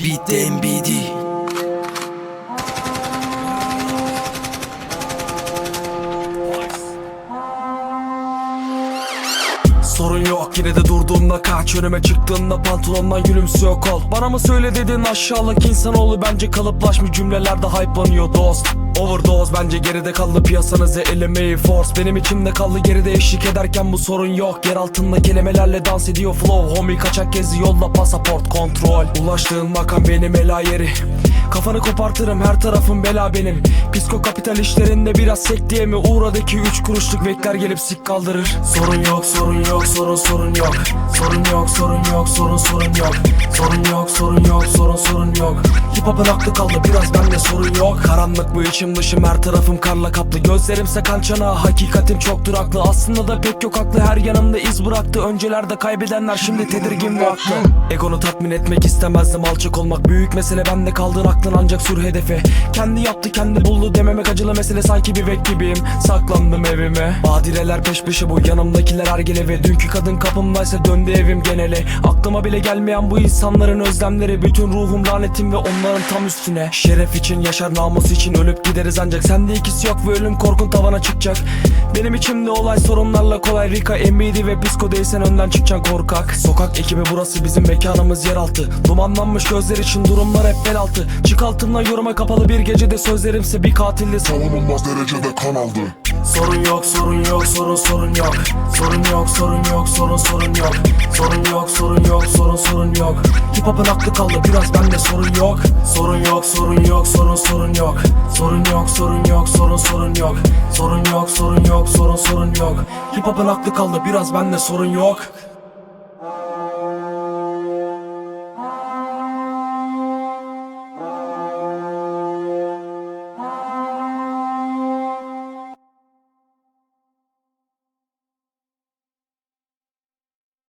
BTMBD. Sorun yok. Yine de durduğumda kaç Önüme çıktığında pantolondan gülümsüyor kol. Bana mı söyle dedin aşağılık insanoğlu? Bence kalıplaşmış cümlelerde hype'lanıyor dost. Overdose bence geride kaldı piyasanızı elemeyi force. Benim içimde kaldı geride eşlik ederken bu sorun yok. Yer altında kelimelerle dans ediyor flow. Homie kaçak gezi yolda pasaport kontrol. Ulaştığın makam benim ela yeri Kafanı kopartırım her tarafım bela benim. Psiko kapital işlerinde biraz sekteye mi? Uğradaki üç kuruşluk bekler gelip sik kaldırır. Sorun yok sorun yok sorun sorun yok. Sorun yok sorun yok sorun sorun yok. Sorun yok sorun yok sorun sorun yok. Hip hop'un aklı kaldı biraz bende sorun yok. Karanlık bu içim dışım her tarafım karla kaplı. Gözlerimse kan çanağı hakikatim çok duraklı Aslında da pek yok aklı her yanımda iz bıraktı. Öncelerde kaybedenler şimdi tedirgin ve haklı Egonu tatmin etmek istemezdim alçak olmak Büyük mesele. Bende kaldığın aklın ancak sür hedefe Kendi yaptı kendi buldu dememek acılı mesele. Sanki bir bek gibiyim Saklandım evime. Badireler peş peşe bu yanımdakiler ergele Ve dünkü kadın kapımdaysa döndü evim genele. Aklıma bile gelmeyen bu insanların özlemleri. Bütün ruhum lanetim ve onların tam üstüne. Şeref için yaşar namus için ölüp gideriz ancak. Sende ikisi yok ve ölüm korkun tavana çıkacak. Benim içimde olay sorunlarla kolay. Rika, Emidi ve Pisco değilsen önden çıkacaksın korkak. Sokak ekibi burası bizim mekanımız yeraltı. Dumanlanmış gözler için durumlar hep bel altı. Çık altımdan yoruma kapalı bir gecede sözlerimse bir katilli Savunulmaz derecede kan aldı Sorun yok sorun yok sorun sorun yok. Sorun yok sorun yok sorun sorun yok. Sorun yok sorun yok sorun sorun yok. Hip hop'un aklı kaldı biraz bende sorun yok. Sorun yok sorun yok sorun sorun yok. Sorun yok sorun yok sorun sorun yok. Sorun yok sorun yok sorun sorun yok. Hip hop'un aklı kaldı biraz bende sorun yok